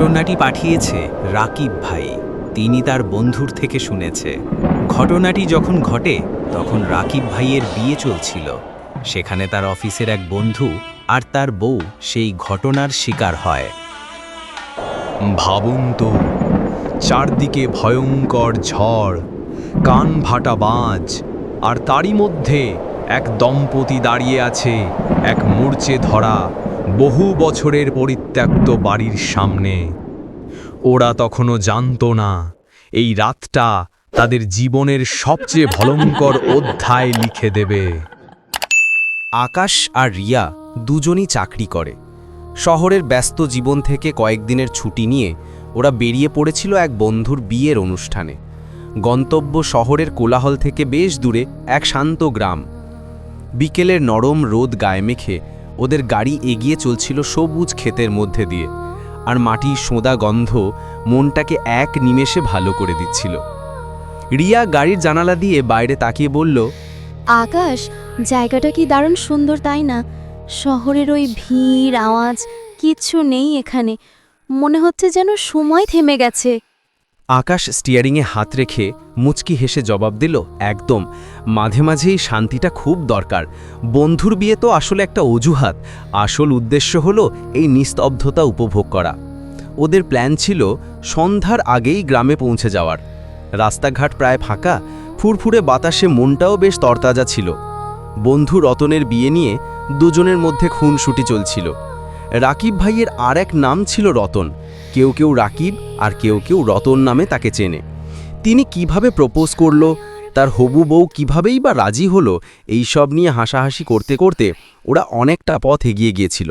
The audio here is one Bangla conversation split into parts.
ঘটনাটি পাঠিয়েছে রাকিব ভাই। তিনি তার বন্ধুর থেকে শুনেছে। ঘটনাটি যখন ঘটে, তখন রাকিব ভাইয়ের বিয়ে চলছিল। সেখানে তার অফিসের এক বন্ধু আর তার বউ সেই ঘটনার শিকার হয়। ভাবুন তো, চারদিকে ভয়ঙ্কর ঝড় কান ভাটা বাজ, আর তারই মধ্যে এক দম্পতি দাঁড়িয়ে আছে এক মূর্চে ধরা। বহু বছরের পরিত্যক্ত বাড়ির সামনে। ওরা তখনও জানতো না, এই রাতটা তাদের জীবনের সবচেয়ে ভয়ঙ্কর অধ্যায় লিখে দেবে। আকাশ আর রিয়া দুজনই চাকরি করে। শহরের ব্যস্ত জীবন থেকে কয়েকদিনের ছুটি নিয়ে ওরা বেরিয়ে পড়েছিল এক বন্ধুর বিয়ের অনুষ্ঠানে। গন্তব্য শহরের কোলাহল থেকে বেশ দূরে এক শান্ত গ্রাম। বিকেলের নরম রোদ গায়ে মেখে ওদের গাড়ি এগিয়ে চলছিল সবুজ ক্ষেতের মধ্যে দিয়ে। আর মাটির সোঁদা গন্ধ মনটাকে এক নিমেষে ভালো করে দিচ্ছিল। রিয়া গাড়ির জানালা দিয়ে বাইরে তাকিয়ে বলল, আকাশ, জায়গাটা কি দারুণ সুন্দর তাই না? শহরের ওই ভিড়, আওয়াজ, কিচ্ছু নেই এখানে। মনে হচ্ছে যেন সময় থেমে গেছে। আকাশ স্টিয়ারিংয়ে হাত রেখে মুচকি হেসে জবাব দিল, একদম। মাঝে মাঝেই শান্তিটা খুব দরকার। বন্ধুর বিয়ে তো আসলে একটা অজুহাত। আসল উদ্দেশ্য হলো এই নিস্তব্ধতা উপভোগ করা। ওদের প্ল্যান ছিল সন্ধ্যার আগেই গ্রামে পৌঁছে যাওয়ার। রাস্তাঘাট প্রায় ফাঁকা, ফুরফুরে বাতাসে মনটাও বেশ তরতাজা ছিল। বন্ধু রতনের বিয়ে নিয়ে দুজনের মধ্যে খুনসুটি চলছিল। রাকিব ভাইয়ের আর এক নাম ছিল রতন। কেউ কেউ রাকিব আর কেউ কেউ রতন নামে তাকে চেনে। তিনি কীভাবে প্রপোজ করল, তার হবু বউ কিভাবেই বা রাজি হলো, এই সব নিয়ে হাসাহাসি করতে করতে ওরা অনেকটা পথ এগিয়ে গিয়েছিল।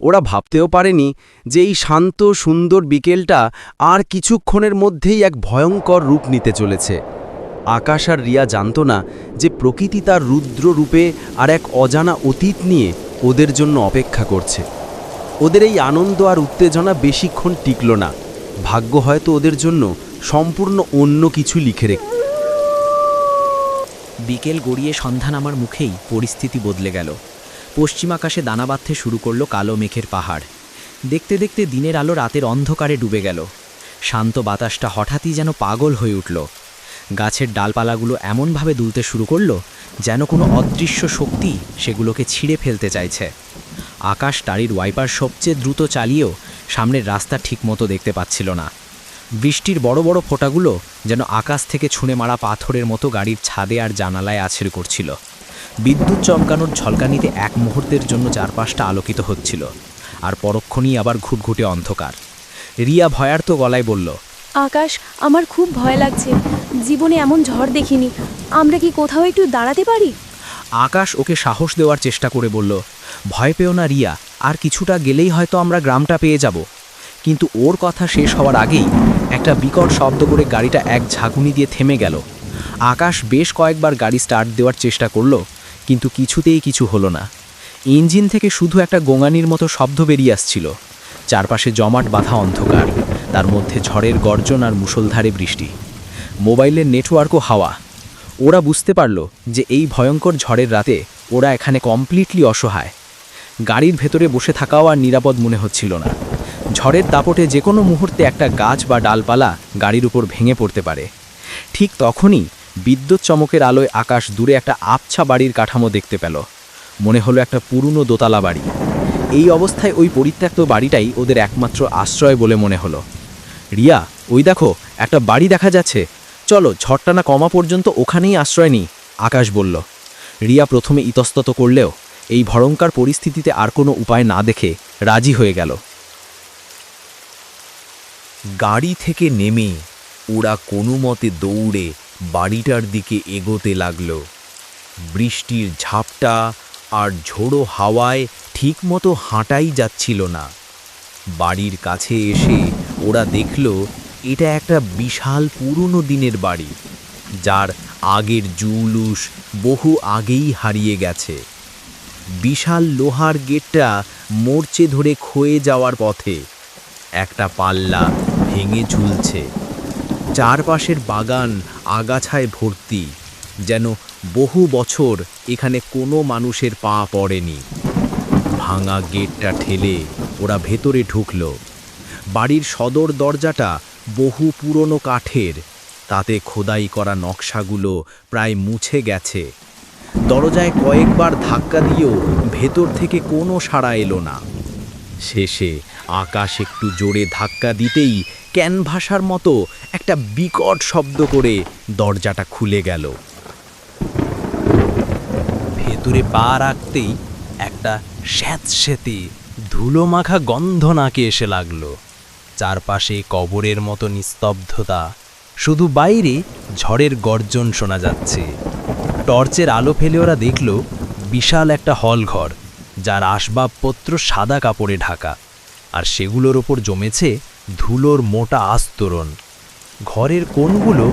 ওরা ভাবতেও পারেনি যে এই শান্ত, সুন্দর বিকেলটা আর কিছুক্ষণের মধ্যেই এক ভয়ঙ্কর রূপ নিতে চলেছে। আকাশ আর রিয়া জানত না যে প্রকৃতি তার রুদ্র রূপে আর এক অজানা অতীত নিয়ে ওদের জন্য অপেক্ষা করছে। ওদের এই আনন্দ আর উত্তেজনা বেশিক্ষণ টিকল না। ভাগ্য হয়তো ওদের জন্য সম্পূর্ণ অন্য কিছু লিখে রেখে বিকেল গড়িয়ে সন্ধান আমার মুখেই পরিস্থিতি বদলে গেল। পশ্চিম আকাশে দানা বাঁধতে শুরু করল কালো মেঘের পাহাড়। দেখতে দেখতে দিনের আলো রাতের অন্ধকারে ডুবে গেল। শান্ত বাতাসটা হঠাৎই যেন পাগল হয়ে উঠল। গাছের ডালপালাগুলো এমনভাবে দুলতে শুরু করল যেন কোনো অদৃশ্য শক্তি সেগুলোকে ছিঁড়ে ফেলতে চাইছে। আকাশ টাড়ির ওয়াইপার সবচেয়ে দ্রুত চালিয়েও সামনের রাস্তা ঠিকমতো দেখতে পাচ্ছিল না। বৃষ্টির বড় বড় ফোঁটাগুলো যেন আকাশ থেকে ছুঁড়ে মারা পাথরের মতো গাড়ির ছাদে আর জানালায় আছড়ে করছিল। বিদ্যুৎ চমকানোর ঝলকানিতে এক মুহূর্তের জন্য চারপাশটা আলোকিত হচ্ছিল, আর পরক্ষণেই আবার ঘুটঘুটে অন্ধকার। রিয়া ভয়ার্ত গলায় বলল, আকাশ, আমার খুব ভয় লাগছে। জীবনে এমন ঝড় দেখিনি। আমরা কি কোথাও একটু দাঁড়াতে পারি? আকাশ ওকে সাহস দেওয়ার চেষ্টা করে বলল, ভয় পেও না রিয়া, আর কিছুটা গেলেই হয়তো আমরা গ্রামটা পেয়ে যাব। কিন্তু ওর কথা শেষ হওয়ার আগেই একটা বিকট শব্দ করে গাড়িটা এক ঝাঁকুনি দিয়ে থেমে গেল। আকাশ বেশ কয়েকবার গাড়ি স্টার্ট দেওয়ার চেষ্টা করল, কিন্তু কিছুতেই কিছু হলো না। ইঞ্জিন থেকে শুধু একটা গোঙানির মতো শব্দ বেরিয়ে আসছিল। চারপাশে জমাট বাঁধা অন্ধকার, তার মধ্যে ঝড়ের গর্জন আর মুষলধারে বৃষ্টি। মোবাইলের নেটওয়ার্কও হাওয়া। ওরা বুঝতে পারল যে এই ভয়ঙ্কর ঝড়ের রাতে ওরা এখানে কমপ্লিটলি অসহায়। গাড়ির ভেতরে বসে থাকাও আর নিরাপদ মনে হচ্ছিল না। ঝড়ের দাপটে যে কোনো মুহূর্তে একটা গাছ বা ডালপালা গাড়ির উপর ভেঙে পড়তে পারে। ঠিক তখনই বিদ্যুৎ চমকের আলোয় আকাশ দূরে একটা আবছা বাড়ির কাঠামো দেখতে পেল। মনে হলো একটা পুরনো দোতলা বাড়ি। এই অবস্থায় ওই পরিত্যক্ত বাড়িটাই ওদের একমাত্র আশ্রয় বলে মনে হলো। রিয়া, ওই দেখো, একটা বাড়ি দেখা যাচ্ছে। চলো ঝড়টা না কমা পর্যন্ত ওখানেই আশ্রয় নিই, আকাশ বলল। রিয়া প্রথমে ইতস্তত করলেও, এই ভয়ঙ্কর পরিস্থিতিতে আর কোনো উপায় না দেখে রাজি হয়ে গেল। গাড়ি থেকে নেমে ওরা কোনো মতে দৌড়ে বাড়িটার দিকে এগোতে লাগল। বৃষ্টির ঝাপটা আর ঝোড়ো হাওয়ায় ঠিকমতো হাঁটাই যাচ্ছিল না। বাড়ির কাছে এসে ওরা দেখল এটা একটা বিশাল পুরনো দিনের বাড়ি, যার আগের জুলুস বহু আগেই হারিয়ে গেছে। বিশাল লোহার গেটটা মোর্চে ধরে ক্ষয়ে যাওয়ার পথে একটা পাল্লা ভেঙে ঝুলছে। চারপাশের বাগান আগাছায় ভর্তি, যেন বহু বছর এখানে কোনো মানুষের পা পড়েনি। ভাঙা গেটটা ঠেলে ওরা ভেতরে ঢুকল। বাড়ির সদর দরজাটা বহু পুরনো কাঠের, তাতে খোদাই করা নকশাগুলো প্রায় মুছে গেছে। দরজায় কয়েকবার ধাক্কা দিয়েও ভেতর থেকে কোনো সাড়া এলো না। শেষে আকাশ একটু জোরে ধাক্কা দিতেই ক্যানভাসার মতো একটা বিকট শব্দ করে দরজাটা খুলে গেল। ভেতরে পা রাখতেই একটা স্যাঁতস্যাঁতে ধুলো মাখা গন্ধ নাকে এসে লাগল। চারপাশে কবরের মতো নিস্তব্ধতা। শুধু বাইরে ঝড়ের গর্জন শোনা যাচ্ছে। টর্চের আলো ফেলে ওরা দেখল বিশাল একটা হল ঘর, যার আসবাবপত্র সাদা কাপড়ে ঢাকা, আর সেগুলোর ওপর জমেছে ধুলোর মোটা আস্তরণ। ঘরের কোণগুলো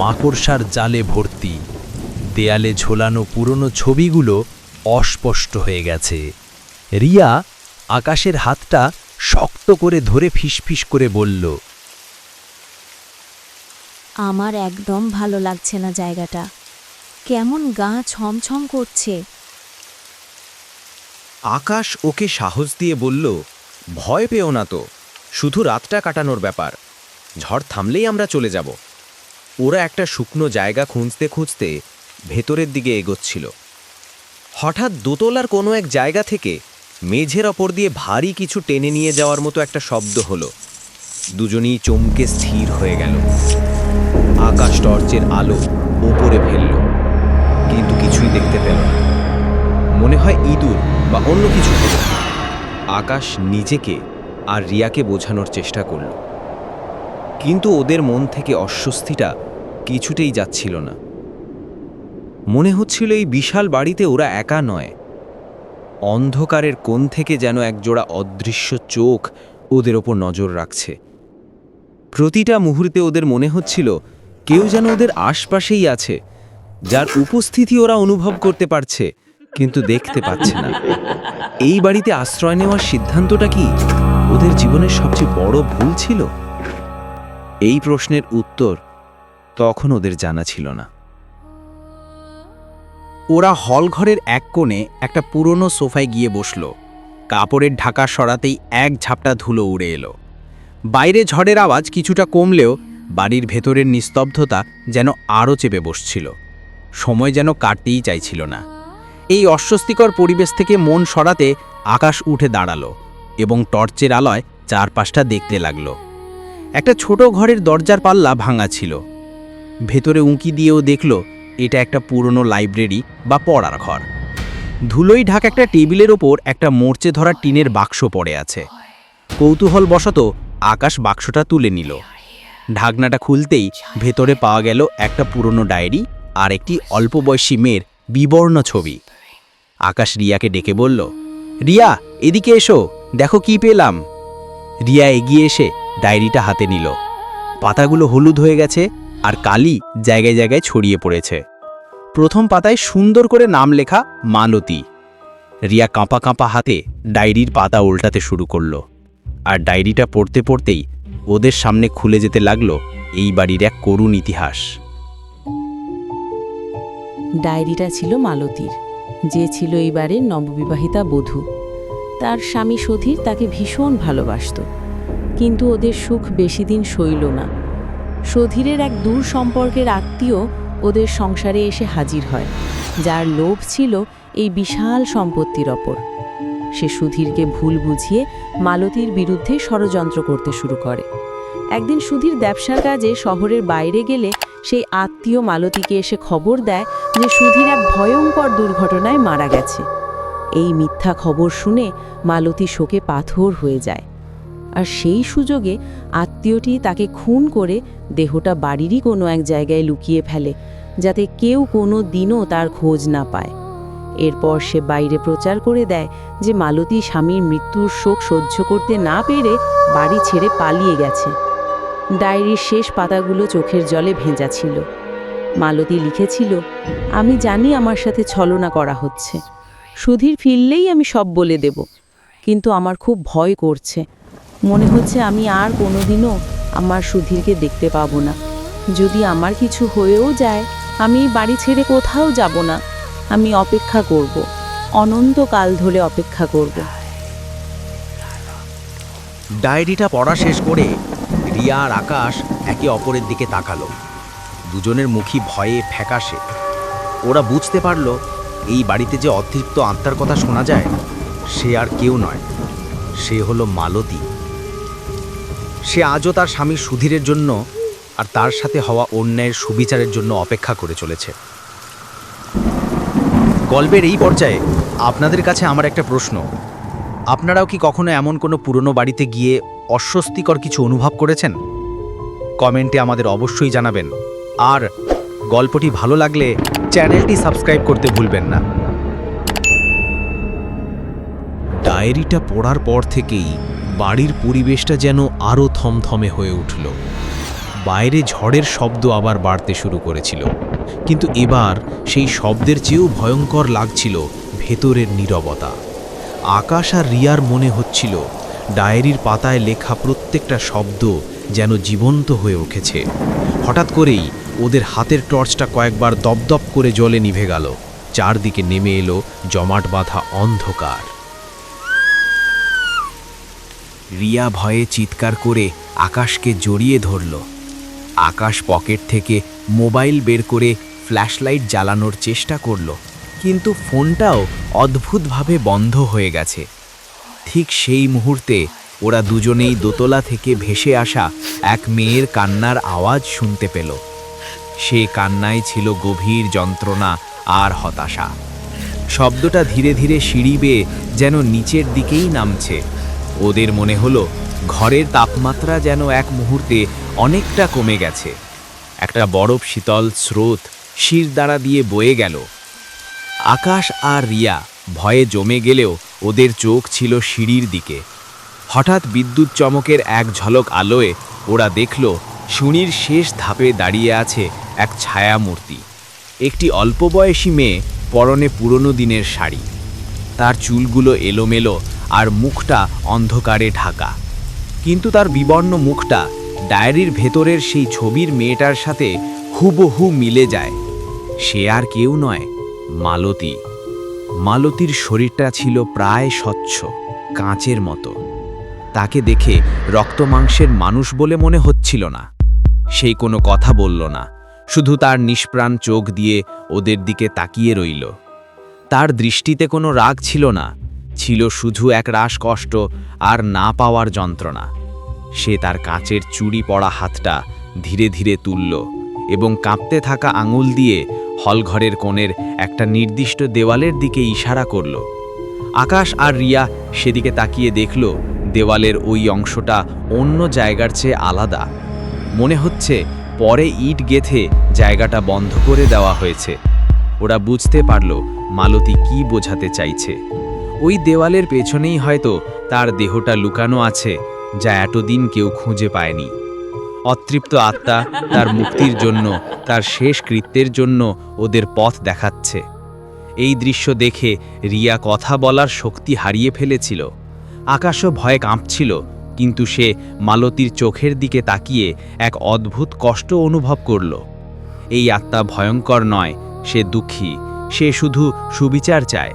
মাকড়সার জালে ভর্তি। দেয়ালে ঝোলানো পুরনো ছবিগুলো অস্পষ্ট হয়ে গেছে। রিয়া আকাশের হাতটা শক্ত করে ধরে ফিসফিস করে বলল আমার একদম ভালো লাগছে না জায়গাটা। কেমন গা ছমছম করছে। আকাশ ওকে সাহস দিয়ে বলল ভয় পেও না তো শুধু রাতটা কাটানোর ব্যাপার। ঝড় থামলেই আমরা চলে যাব। ওরা একটা শুকনো জায়গা খুঁজতে খুঁজতে ভেতরের দিকে এগোচ্ছিল। হঠাৎ দোতলার কোনো এক জায়গা থেকে মেঝের ওপর দিয়ে ভারী কিছু টেনে নিয়ে যাওয়ার মতো একটা শব্দ হলো। দুজনেই চমকে স্থির হয়ে গেল। আকাশ টর্চের আলো ওপরে ফেলল, কিন্তু কিছুই দেখতে পেল না। মনে হয় ইঁদুর বা অন্য কিছু হবে আকাশ নিজেকে আর রিয়াকে বোঝানোর চেষ্টা করল। কিন্তু ওদের মন থেকে অস্বস্তিটা কিছুতেই যাচ্ছিল না। মনে হচ্ছিল এই বিশাল বাড়িতে ওরা একা নয়। অন্ধকারের কোণ থেকে যেন একজোড়া অদৃশ্য চোখ ওদের ওপর নজর রাখছে। প্রতিটা মুহূর্তে ওদের মনে হচ্ছিল কেউ যেন ওদের আশপাশেই আছে, যার উপস্থিতি ওরা অনুভব করতে পারছে, কিন্তু দেখতে পাচ্ছে না। এই বাড়িতে আশ্রয় নেওয়ার সিদ্ধান্তটা কি ওদের জীবনের সবচেয়ে বড় ভুল ছিল? এই প্রশ্নের উত্তর তখন ওদের জানা ছিল না। ওরা হলঘরের এক কোণে একটা পুরনো সোফায় গিয়ে বসল। কাপড়ের ঢাকা সরাতেই এক ঝাপটা ধুলো উড়ে এলো। বাইরে ঝড়ের আওয়াজ কিছুটা কমলেও বাড়ির ভেতরের নিস্তব্ধতা যেন আরও চেপে বসছিল। সময় যেন কাটতেই চাইছিল না। এই অস্বস্তিকর পরিবেশ থেকে মন সরাতে আকাশ উঠে দাঁড়াল এবং টর্চের আলোয় চারপাশটা দেখতে লাগল। একটা ছোট ঘরের দরজার পাল্লা ভাঙা ছিল। ভেতরে উঁকি দিয়েও দেখল এটা একটা পুরনো লাইব্রেরি বা পড়ার ঘর। ধুলোই ঢাকা একটা টেবিলের ওপর একটা মোর্চে ধরা টিনের বাক্স পড়ে আছে। কৌতূহল বশত আকাশ বাক্সটা তুলে নিল। ঢাকনাটা খুলতেই ভেতরে পাওয়া গেল একটা পুরনো ডায়েরি আর একটি অল্প বয়সী মেয়ের বিবর্ণ ছবি। আকাশ রিয়াকে ডেকে বলল, রিয়া, এদিকে এসো, দেখো কি পেলাম। রিয়া এগিয়ে এসে ডায়েরিটা হাতে নিল। পাতাগুলো হলুদ হয়ে গেছে আর কালি জায়গায় জায়গায় ছড়িয়ে পড়েছে। প্রথম পাতায় সুন্দর করে নাম লেখা মালতী। রিয়া কাঁপা কাঁপা হাতে ডায়েরির পাতা উল্টাতে শুরু করল। আর ডায়েরিটা পড়তে পড়তেই ওদের সামনে খুলে যেতে লাগল এই বাড়ির এক করুণ ইতিহাস। ডায়েরিটা ছিল মালতীর। যে ছিল এইবারের নববিবাহিতা বধূ। তার স্বামী সধীর তাকে ভীষণ ভালোবাসত। কিন্তু ওদের সুখ বেশি দিন সইল না। সুধীরের এক দূর সম্পর্কের আত্মীয় ওদের সংসারে এসে হাজির হয়, যার লোভ ছিল এই বিশাল সম্পত্তির ওপর। সে সুধীরকে ভুল বুঝিয়ে মালতীর বিরুদ্ধে ষড়যন্ত্র করতে শুরু করে। একদিন সুধীর ব্যবসার কাজে শহরের বাইরে গেলে সেই আত্মীয় মালতীকে এসে খবর দেয় যে সুধীর এক ভয়ঙ্কর দুর্ঘটনায় মারা গেছে। এই মিথ্যা খবর শুনে মালতী শোকে পাথর হয়ে যায়। আর সেই সুযোগে আত্মীয়টি তাকে খুন করে দেহটা বাড়িরই কোনো এক জায়গায় লুকিয়ে ফেলে, যাতে কেউ কোনো দিনও তার খোঁজ না পায়। এরপর সে বাইরে প্রচার করে দেয় যে মালতী স্বামীর মৃত্যুর শোক সহ্য করতে না পেরে বাড়ি ছেড়ে পালিয়ে গেছে। ডায়েরির শেষ পাতাগুলো চোখের জলে ভেজা ছিল। মালতী লিখেছিল, আমি জানি আমার সাথে ছলনা করা হচ্ছে। সুধীর ফিরলেই আমি সব বলে দেব, কিন্তু আমার খুব ভয় করছে। মনে হচ্ছে আমি আর কোনোদিনও আমার সুধীরকে দেখতে পাবো না। যদি আমার কিছু হয়েও যায়, আমি বাড়ি ছেড়ে কোথাও যাব না। আমি অপেক্ষা করব, অনন্তকাল ধরে অপেক্ষা করব। ডায়েরিটা পড়া শেষ করে রিয়া আর আকাশ একে অপরের দিকে তাকালো। দুজনের মুখই ভয়ে ফ্যাকাশে। ওরা বুঝতে পারল, এই বাড়িতে যে অতৃপ্ত আত্মার কথা শোনা যায়, সে আর কেউ নয়। সে হলো মালতী। সে আজও তার স্বামী সুধীরের জন্য আর তার সাথে হওয়া অন্যায়ের সুবিচারের জন্য অপেক্ষা করে চলেছে। গল্পের এই পর্যায়ে আপনাদের কাছে আমার একটা প্রশ্ন। আপনারাও কি কখনো এমন কোনো পুরনো বাড়িতে গিয়ে অস্বস্তিকর কিছু অনুভব করেছেন? কমেন্টে আমাদের অবশ্যই জানাবেন। আর গল্পটি ভালো লাগলে চ্যানেলটি সাবস্ক্রাইব করতে ভুলবেন না। ডায়েরিটা পড়ার পর থেকেই বাড়ির পরিবেশটা যেন আরও থমথমে হয়ে উঠল। বাইরে ঝড়ের শব্দ আবার বাড়তে শুরু করেছিল। কিন্তু এবার সেই শব্দের চেয়েও ভয়ঙ্কর লাগছিল ভেতরের নীরবতা। আকাশ আর রিয়ার মনে হচ্ছিল ডায়েরির পাতায় লেখা প্রত্যেকটা শব্দ যেন জীবন্ত হয়ে উঠেছে। হঠাৎ করেই ওদের হাতের টর্চটা কয়েকবার দপদপ করে জলে নিভে গেল। চারদিকে নেমে এলো জমাট বাঁধা অন্ধকার। রিয়া ভয়ে চিৎকার করে আকাশকে জড়িয়ে ধরল। আকাশ পকেট থেকে মোবাইল বের করে ফ্ল্যাশলাইট জ্বালানোর চেষ্টা করল, কিন্তু ফোনটাও অদ্ভুতভাবে বন্ধ হয়ে গেছে। ঠিক সেই মুহূর্তে ওরা দুজনেই দোতলা থেকে ভেসে আসা এক মেয়ের কান্নার আওয়াজ শুনতে পেল। সে কান্নায় ছিল গভীর যন্ত্রণা আর হতাশা। শব্দটা ধীরে ধীরে সিঁড়ি বেয়ে যেন নিচের দিকেই নামছে। ওদের মনে হলো ঘরের তাপমাত্রা যেন এক মুহূর্তে অনেকটা কমে গেছে। একটা বরফ শীতল স্রোত শির দ্বারা দিয়ে বয়ে গেল। আকাশ আর রিয়া ভয়ে জমে গেলেও ওদের চোখ ছিল সিঁড়ির দিকে। হঠাৎ বিদ্যুৎ চমকের এক ঝলক আলোয় ওরা দেখল সিঁড়ির শেষ ধাপে দাঁড়িয়ে আছে এক ছায়ামূর্তি। একটি অল্প বয়সী মেয়ে পরনে পুরনো দিনের শাড়ি। তার চুলগুলো এলোমেলো আর মুখটা অন্ধকারে ঢাকা। কিন্তু তার বিবর্ণ মুখটা ডায়েরির ভেতরের সেই ছবির মেয়েটার সাথে হুবহু মিলে যায়। সে আর কেউ নয়, মালতী। মালতীর শরীরটা ছিল প্রায় স্বচ্ছ, কাঁচের মতো। তাকে দেখে রক্তমাংসের মানুষ বলে মনে হচ্ছিল না। সেই কোনো কথা বলল না, শুধু তার নিষ্প্রাণ চোখ দিয়ে ওদের দিকে তাকিয়ে রইল। তার দৃষ্টিতে কোনো রাগ ছিল না ছিল শুধু এক রাস কষ্ট আর না পাওয়ার যন্ত্রণা। সে তার কাঁচের চুড়ি পড়া হাতটা ধীরে ধীরে তুলল এবং কাঁপতে থাকা আঙুল দিয়ে হলঘরের কোণের একটা নির্দিষ্ট দেওয়ালের দিকে ইশারা করল। আকাশ আর রিয়া সেদিকে তাকিয়ে দেখল দেওয়ালের ওই অংশটা অন্য জায়গার চেয়ে আলাদা। মনে হচ্ছে পরে ইট গেথে জায়গাটা বন্ধ করে দেওয়া হয়েছে। ওরা বুঝতে পারল মালতী কি বোঝাতে চাইছে। ওই দেওয়ালের পেছনেই হয়তো তার দেহটা লুকানো আছে, যা এতদিন কেউ খুঁজে পায়নি। অতৃপ্ত আত্মা তার মুক্তির জন্য, তার শেষ কৃত্যের জন্য ওদের পথ দেখাচ্ছে। এই দৃশ্য দেখে রিয়া কথা বলার শক্তি হারিয়ে ফেলেছিল। আকাশও ভয়ে কাঁপছিল, কিন্তু সে মালতীর চোখের দিকে তাকিয়ে এক অদ্ভুত কষ্ট অনুভব করল। এই আত্মা ভয়ঙ্কর নয়, সে দুঃখী, সে শুধু সুবিচার চায়।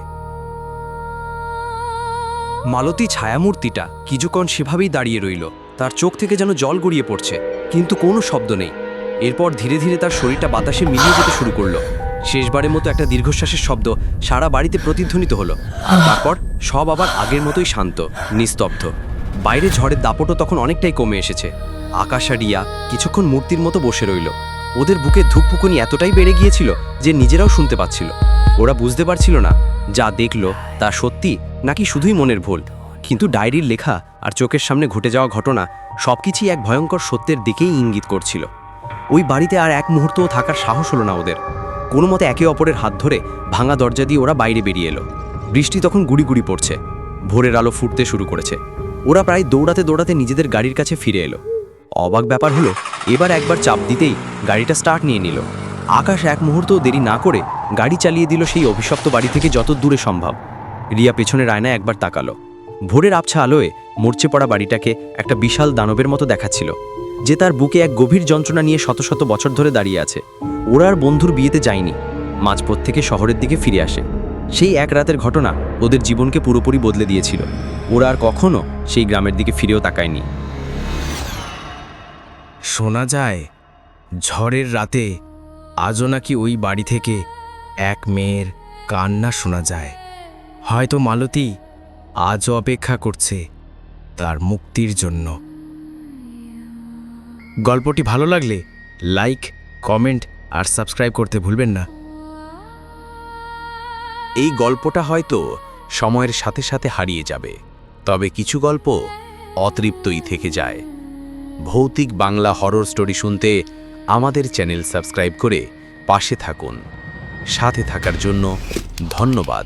মালতী ছায়ামূর্তিটা কিছুক্ষণ সেভাবেই দাঁড়িয়ে রইল। তার চোখ থেকে যেন জল গড়িয়ে পড়ছে, কিন্তু কোনো শব্দ নেই। এরপর ধীরে ধীরে তার শরীরটা বাতাসে মিলিয়ে যেতে শুরু করল। শেষবারের মতো একটা দীর্ঘশ্বাসের শব্দ সারা বাড়িতে প্রতিধ্বনিত হলো। তারপর সব আবার আগের মতোই শান্ত, নিস্তব্ধ। বাইরে ঝড়ের দাপটও তখন অনেকটাই কমে এসেছে। আকাশ আর রিয়া কিছুক্ষণ মূর্তির মতো বসে রইল। ওদের বুকে ধুকপুকুনি এতটাই বেড়ে গিয়েছিল যে নিজেরাও শুনতে পাচ্ছিল। ওরা বুঝতে পারছিল না যা দেখল তা সত্যি নাকি শুধুই মনের ভুল? কিন্তু ডায়েরির লেখা আর চোখের সামনে ঘটে যাওয়া ঘটনা সবকিছুই এক ভয়ঙ্কর সত্যের দিকেই ইঙ্গিত করছিল। ওই বাড়িতে আর এক মুহূর্তও থাকার সাহস হলো না ওদের। কোনো মতে একে অপরের হাত ধরে ভাঙা দরজা দিয়ে ওরা বাইরে বেরিয়ে এলো। বৃষ্টি তখন গুড়ি গুড়ি পড়ছে। ভোরের আলো ফুটতে শুরু করেছে। ওরা প্রায় দৌড়াতে দৌড়াতে নিজেদের গাড়ির কাছে ফিরে এলো। অবাক ব্যাপার হলো, এবার একবার চাপ দিতেই গাড়িটা স্টার্ট নিয়ে নিল। আকাশ এক মুহূর্তও দেরি না করে গাড়ি চালিয়ে দিল সেই অভিশপ্ত বাড়ি থেকে যত দূরে সম্ভব। রিয়া পেছনের আয়নায় একবার তাকালো। ভোরের আবছা আলোয় মরচে পড়া বাড়িটাকে একটা বিশাল দানবের মতো দেখাচ্ছিল, যে তার বুকে এক গভীর যন্ত্রণা নিয়ে শত শত বছর ধরে দাঁড়িয়ে আছে। ওরা আর বন্ধুর বিয়েতে যায়নি, মাঝপথ থেকে শহরের দিকে ফিরে আসে। সেই এক রাতের ঘটনা ওদের জীবনকে পুরোপুরি বদলে দিয়েছিল। ওরা আর কখনো সেই গ্রামের দিকে ফিরেও তাকায়নি। শোনা যায়, ঝড়ের রাতে আজও নাকি ওই বাড়ি থেকে এক মেয়ের কান্না শোনা যায়। হয়তো মালতী আজও অপেক্ষা করছে তার মুক্তির জন্য। গল্পটি ভালো লাগলে লাইক, কমেন্ট আর সাবস্ক্রাইব করতে ভুলবেন না। এই গল্পটা হয়তো সময়ের সাথে সাথে হারিয়ে যাবে, তবে কিছু গল্প অতৃপ্তই থেকে যায়। ভৌতিক বাংলা হরর স্টোরি শুনতে আমাদের চ্যানেল সাবস্ক্রাইব করে পাশে থাকুন। সাথে থাকার জন্য ধন্যবাদ।